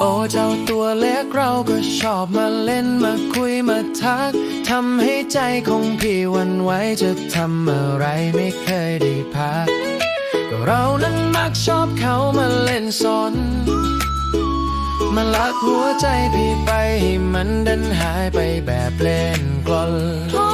โอ้เจ้าตัวเล็กเราก็ชอบมาเล่นมาคุยมาทักทำให้ใจของพี่วันไหวจะทำอะไรไม่เคยได้พัก ก็เรานั้นมักชอบเขามาเล่นสนมาลักหัวใจพี่ไปให้มันดันหายไปแบบเล่นกลอน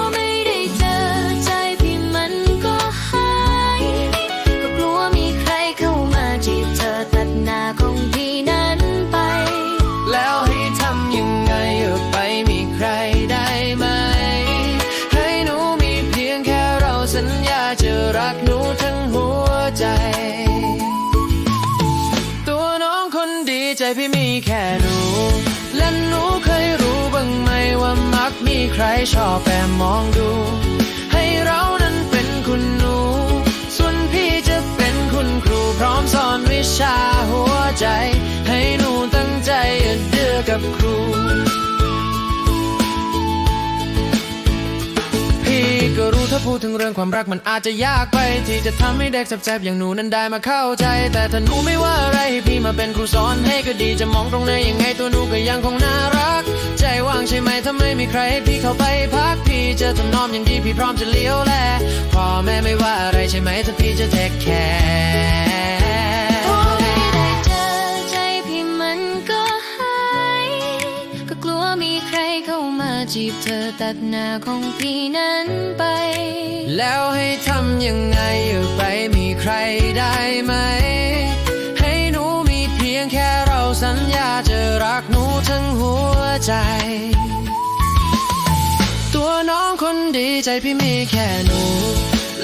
พี่มีแค่หนู และหนูเคยรู้บ้างไหมว่ามักมีใครชอบแอบมองดู ให้เรานั้นเป็นคุณหนู ส่วนพี่จะเป็นคุณครูพร้อมสอนวิชาหัวใจ ให้หนูตั้งใจอย่าดื้อกับครู พูดถึงเรื่องความรักมันอาจจะยากไป ที่จะทำให้เด็กแสบๆอย่างหนูนั้นได้มาเข้าใจ แต่ถ้าหนูไม่ว่าอะไรให้พี่มาเป็นครูสอนให้ก็ดีจะมองตรงไหนยังไงตัวหนูก็ยังคงน่ารัก ใจว่างใช่ไหมถ้าไม่มีใครให้พี่เข้าไปพักพี่จะทำนอมอย่างดีพี่พร้อมจะเลี้ยวแลพ่อแม่ไม่ว่าอะไรใช่ไหมถ้าพี่จะเทคแคร์ จีบเธอตัดหน้าของพี่นั้นไป แล้วให้ทำยังไงอยู่ไปมีใครได้ไหม ให้หนูมีเพียงแค่เราสัญญาจะรักหนูทั้งหัวใจ ตัวน้องคนดีใจพี่มีแค่หนู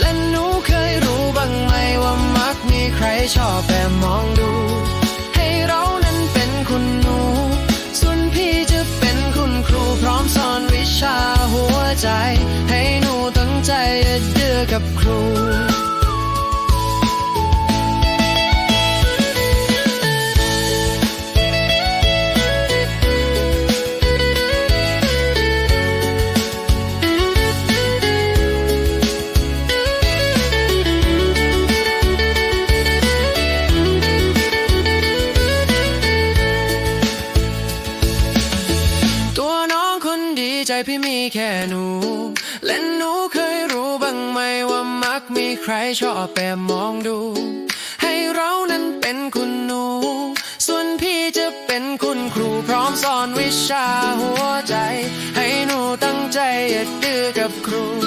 และหนูเคยรู้บ้างไหมว่ามักมีใครชอบแอบมอง กับครู ตัวน้องคนดีใจพี่มีแค่หนู และหนูเคยรู้ มีใครชอบแอบมองดู ให้เรานั้นเป็นคุณหนู ส่วนพี่จะเป็นคุณครูพร้อมสอนวิชาหัวใจ ให้หนูตั้งใจอย่าดื้อกับครู